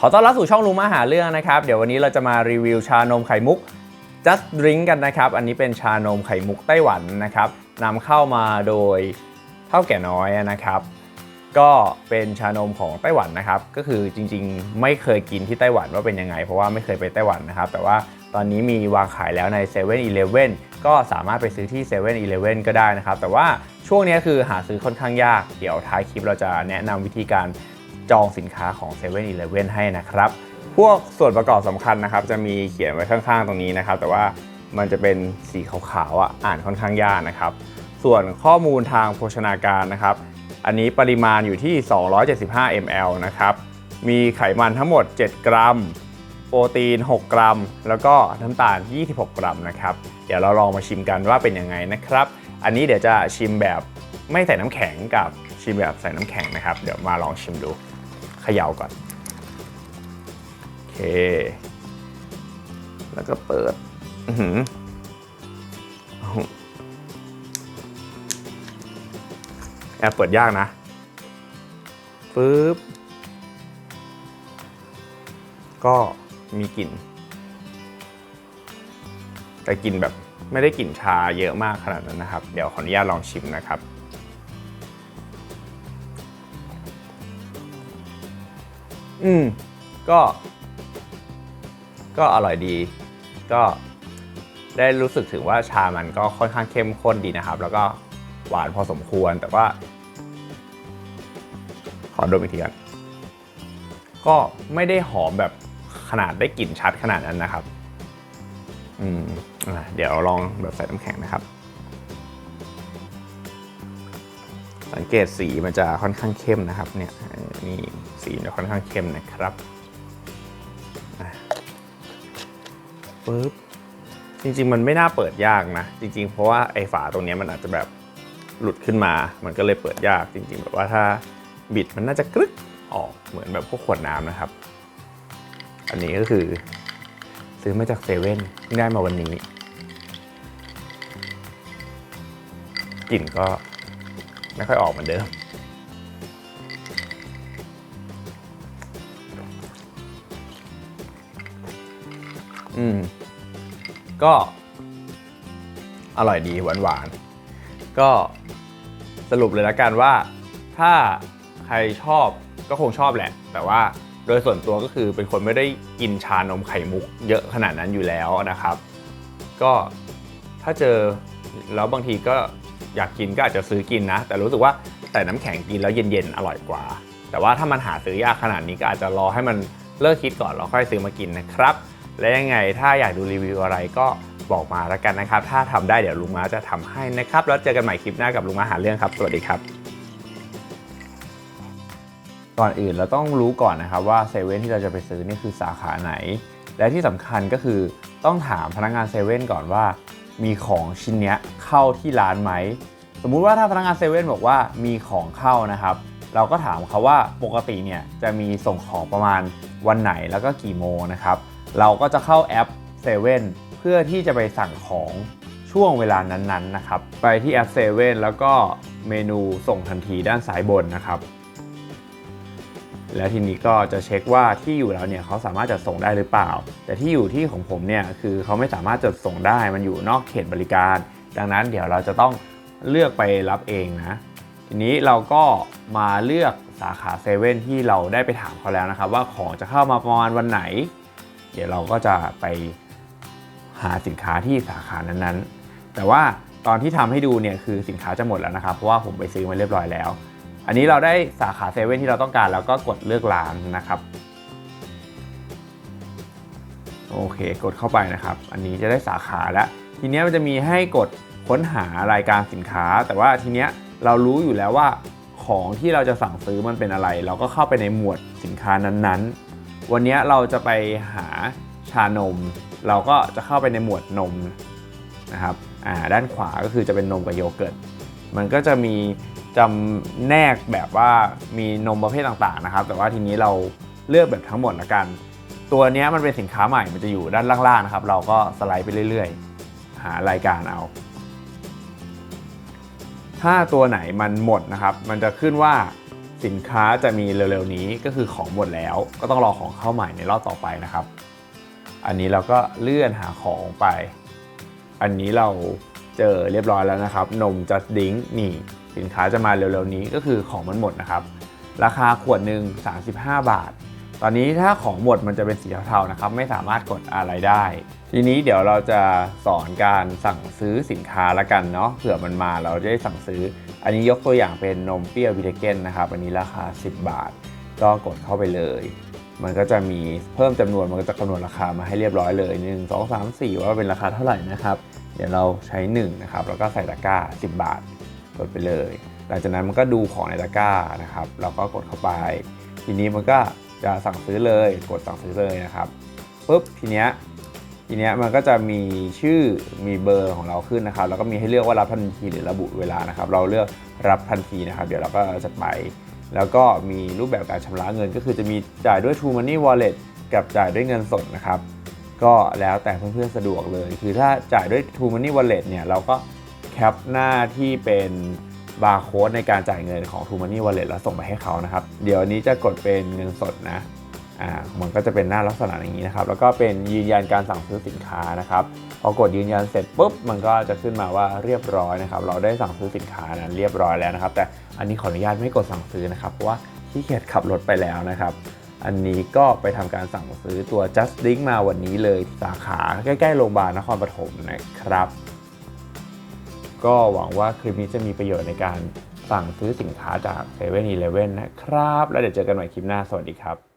ขอต้อนรับสู่ช่องลุงมาหาเรื่องนะครับ เดี๋ยววันนี้เราจะมารีวิวชานมไข่มุก just drink กันนะครับ อันนี้เป็นชานมไข่มุกไต้หวันนะครับนำเข้ามาโดยเท่าแก่น้อยนะครับ ก็เป็นชานมของไต้หวันนะครับ ก็คือจริงๆ ไม่เคยกินที่ไต้หวันว่าเป็นยังไง เพราะว่าไม่เคยไปไต้หวันนะครับ แต่ว่าตอนนี้มีวางขายแล้วใน7 e เ e ่ e อก็สามารถไปซื้อที่7 e เ e ่ e อก็ได้นะครับ แต่ว่าช่วงนี้คือหาซื้อค่อนข้างยาก เดี๋ยวท้ายคลิปเราจะแนะนำวิธีการ จองสินค้าของ7 e เ e ่ e อให้นะครับ พวกส่วนประกอบสำคัญนะครับ จะมีเขียนไว้ข้างๆตรงนี้นะครับ แต่ว่ามันจะเป็นสีขาวๆอะอ่านค่อนข้างยากนะครับ ส่วนข้อมูลทางโภชนาการนะครับ อันนี้ปริมาณอยู่ที่ 275 ml นะครับ มีไขมันทั้งหมด 7 กรัม โปรตีน 6 กรัม แล้วก็น้ำตาล 26 กรัมนะครับ เดี๋ยวเราลองมาชิมกันว่าเป็นยังไงนะครับ อันนี้เดี๋ยวจะชิมแบบไม่ใส่น้ำแข็งกับชิมแบบใส่น้ำแข็งนะครับ เดี๋ยวมาลองชิมดู ขย่าก่อนโอเค แล้วก็เปิดอือหือแอบเปิดยากนะปึ๊บก็มีกลิ่น แต่กลิ่นแบบไม่ได้กลิ่นชาเยอะมากขนาดนั้นนะครับ เดี๋ยวขออนุญาตลองชิมนะครับ อืมก็ ก็อร่อยดี ก็ได้รู้สึกถึงว่าชามันก็ค่อนข้างเข้มข้นดีนะครับ แล้วก็หวานพอสมควรแต่ว่า ขอดมอีกทีกันก็ไม่ได้หอมแบบขนาดได้กลิ่นชัดขนาดนั้นนะครับ อืมเดี๋ยวลองแบบใส่น้ำแข็งนะครับ เกตสีมันจะค่อนข้างเข้มนะครับเนี่ยนี่สีมันจะค่อนข้างเข้มนะครับปึ๊บจริงๆมันไม่น่าเปิดยากนะ จริง ๆ เพราะว่าไอ้ฝาตรงนี้มันอาจจะแบบหลุดขึ้นมา มันก็เลยเปิดยากจริง ๆ แบบว่าถ้าบิดมันน่าจะกรึกออกเหมือนแบบพวกขวดน้ำนะครับ อันนี้ก็คือซื้อมาจากเซเว่นได้มาวันนี้กลิ่นก็ ไม่ค่อยออกเหมือนเดิม อืม ก็ อร่อยดีหวานหวานๆก็สรุปเลยละกันว่า ถ้าใครชอบก็คงชอบแหละ แต่ว่าโดยส่วนตัวก็คือเป็นคนไม่ได้กินชานมไข่มุกเยอะขนาดนั้นอยู่แล้วนะครับ ก็ถ้าเจอแล้วบางทีก็ อยากกินก็อาจจะซื้อกินนะ แต่รู้สึกว่าใส่น้ำแข็งกินแล้วเย็นๆอร่อยกว่า แต่ว่าถ้ามันหาซื้อยากขนาดนี้ก็อาจจะรอให้มันเลิกคิดก่อนแล้วค่อยซื้อมากินนะครับ และยังไงถ้าอยากดูรีวิวอะไรก็บอกมาแล้วกันนะครับ ถ้าทำได้เดี๋ยวลุงม้าจะทำให้นะครับ แล้วเจอกันใหม่คลิปหน้ากับลุงม้าหาเรื่องครับ สวัสดีครับ ก่อนอื่นเราต้องรู้ก่อนนะครับว่าเซเว่นที่เราจะไปซื้อนี่คือสาขาไหน และที่สำคัญก็คือต้องถามพนักงานเซเว่นก่อนว่า มีของชิ้นเนี้ยเข้าที่ร้านไหม สมมุติว่าถ้าพนักงานเซเว่นบอกว่ามีของเข้านะครับ เราก็ถามเขาว่าปกติเนี่ยจะมีส่งของประมาณวันไหนแล้วก็กี่โมงนะครับ เราก็จะเข้าแอปเซเว่นเพื่อที่จะไปสั่งของช่วงเวลานั้นๆนะครับ ไปที่แอปเซเว่นแล้วก็เมนูส่งทันทีด้านซ้ายบนนะครับ และทีนี้ก็จะเช็คว่าที่อยู่เราเนี่ยเขาสามารถจัดส่งได้หรือเปล่า แต่ที่อยู่ที่ของผมเนี่ยคือเขาไม่สามารถจัดส่งได้มันอยู่นอกเขตบริการ ดังนั้นเดี๋ยวเราจะต้องเลือกไปรับเองนะ ทีนี้เราก็มาเลือกสาขาเซเว่นที่เราได้ไปถามเขาแล้วนะครับ ว่าของจะเข้ามาประมาณวันไหน เดี๋ยวเราก็จะไปหาสินค้าที่สาขานั้นๆ แต่ว่าตอนที่ทำให้ดูเนี่ยคือสินค้าจะหมดแล้วนะครับ เพราะว่าผมไปซื้อมาเรียบร้อยแล้ว อันนี้เราได้สาขาเซเว่นที่เราต้องการแล้วก็กดเลือกร้านนะครับโอเค กดเข้าไปนะครับ อันนี้จะได้สาขาแล้ว ทีเนี้ยมันจะมีให้กดค้นหารายการสินค้า แต่ว่าทีเนี้ยเรารู้อยู่แล้วว่าของที่เราจะสั่งซื้อมันเป็นอะไร เราก็เข้าไปในหมวดสินค้านั้นๆ วันนี้เราจะไปหาชานม เราก็จะเข้าไปในหมวดนมนะครับ อ่า ด้านขวาก็คือจะเป็นนมกับโยเกิร์ต มันก็จะมี จำแนกแบบว่ามีนมประเภทต่างๆนะครับ แต่ว่าทีนี้เราเลือกแบบทั้งหมดละกัน ตัวนี้มันเป็นสินค้าใหม่มันจะอยู่ด้านล่างๆนะครับ เราก็สไลด์ไปเรื่อยๆ หารายการเอา ถ้าตัวไหนมันหมดนะครับ มันจะขึ้นว่าสินค้าจะมีเร็วๆนี้ก็คือของหมดแล้ว ก็ต้องรอของเข้าใหม่ในรอบต่อไปนะครับ อันนี้เราก็เลื่อนหาของไป อันนี้เราเจอเรียบร้อยแล้วนะครับ นมจัดดิ้งนี่ สินค้าจะมาเร็วๆนี้ก็คือของมันหมดนะครับ ราคาขวดหนึ่ง35 บาท ตอนนี้ถ้าของหมดมันจะเป็นสีเทาๆนะครับ ไม่สามารถกดอะไรได้ ทีนี้เดี๋ยวเราจะสอนการสั่งซื้อสินค้าละกันเนาะเผื่อมันมาเราจะได้สั่งซื้อ อันนี้ยกตัวอย่างเป็นนมเปรี้ยววิเทเกนนะครับอันนี้ราคา 10 บาท ก็กดเข้าไปเลย มันก็จะมีเพิ่มจำนวนมันก็จะคำนวณราคามาให้เรียบร้อยเลย1 2 3 4 ว่าเป็นราคาเท่าไหร่นะครับเดี๋ยวเราใช้1นะครับแล้วก็ใส่ตะกร้า 10 บาท กดไปเลย หลังจากนั้นมันก็ดูของในตะกร้านะครับ เราก็กดเข้าไป ทีนี้มันก็จะสั่งซื้อเลยกดสั่งซื้อเลยนะครับปุ๊บทีเนี้ยทีเนี้ยมันก็จะมีชื่อมีเบอร์ของเราขึ้นนะครับ แล้วก็มีให้เลือกว่ารับทันทีหรือระบุเวลานะครับ เราเลือกรับทันทีนะครับ เดี๋ยวเราก็จะไป แล้วก็มีรูปแบบการชำระเงิน ก็คือจะมีจ่ายด้วย True Money Wallet กับจ่ายด้วยเงินสดนะครับ ก็แล้วแต่เพื่อนๆสะดวกเลย คือถ้าจ่ายด้วย True Money Wallet เนี่ยเราก็ แคปหน้าที่เป็นบาร์โค้ดในการจ่ายเงินของ True Money Wallet แล้วส่งไปให้เขานะครับ เดี๋ยวนี้จะกดเป็นเงินสดนะอ่ามันก็จะเป็นหน้าลักษณะอย่างนี้นะครับ แล้วก็เป็นยืนยันการสั่งซื้อสินค้านะครับ พอกดยืนยันเสร็จปุ๊บ มันก็จะขึ้นมาว่าเรียบร้อยนะครับ เราได้สั่งซื้อสินค้านั้นเรียบร้อยแล้วนะครับ แต่อันนี้ขออนุญาตไม่กดสั่งซื้อนะครับ เพราะว่าขี้เกียจขับรถไปแล้วนะครับ อันนี้ก็ไปทำการสั่งซื้อตัว just drink มาวันนี้เลยสาขาใกล้ๆโรงพยาบาลนครปฐมนะครับ ก็หวังว่าคลิปนี้จะมีประโยชน์ในการสั่งซื้อสินค้าจาก7 e เ e ่ e อีนะครับ แล้วเดี๋ยวเจอกันใหม่คลิปหน้า สวัสดีครับ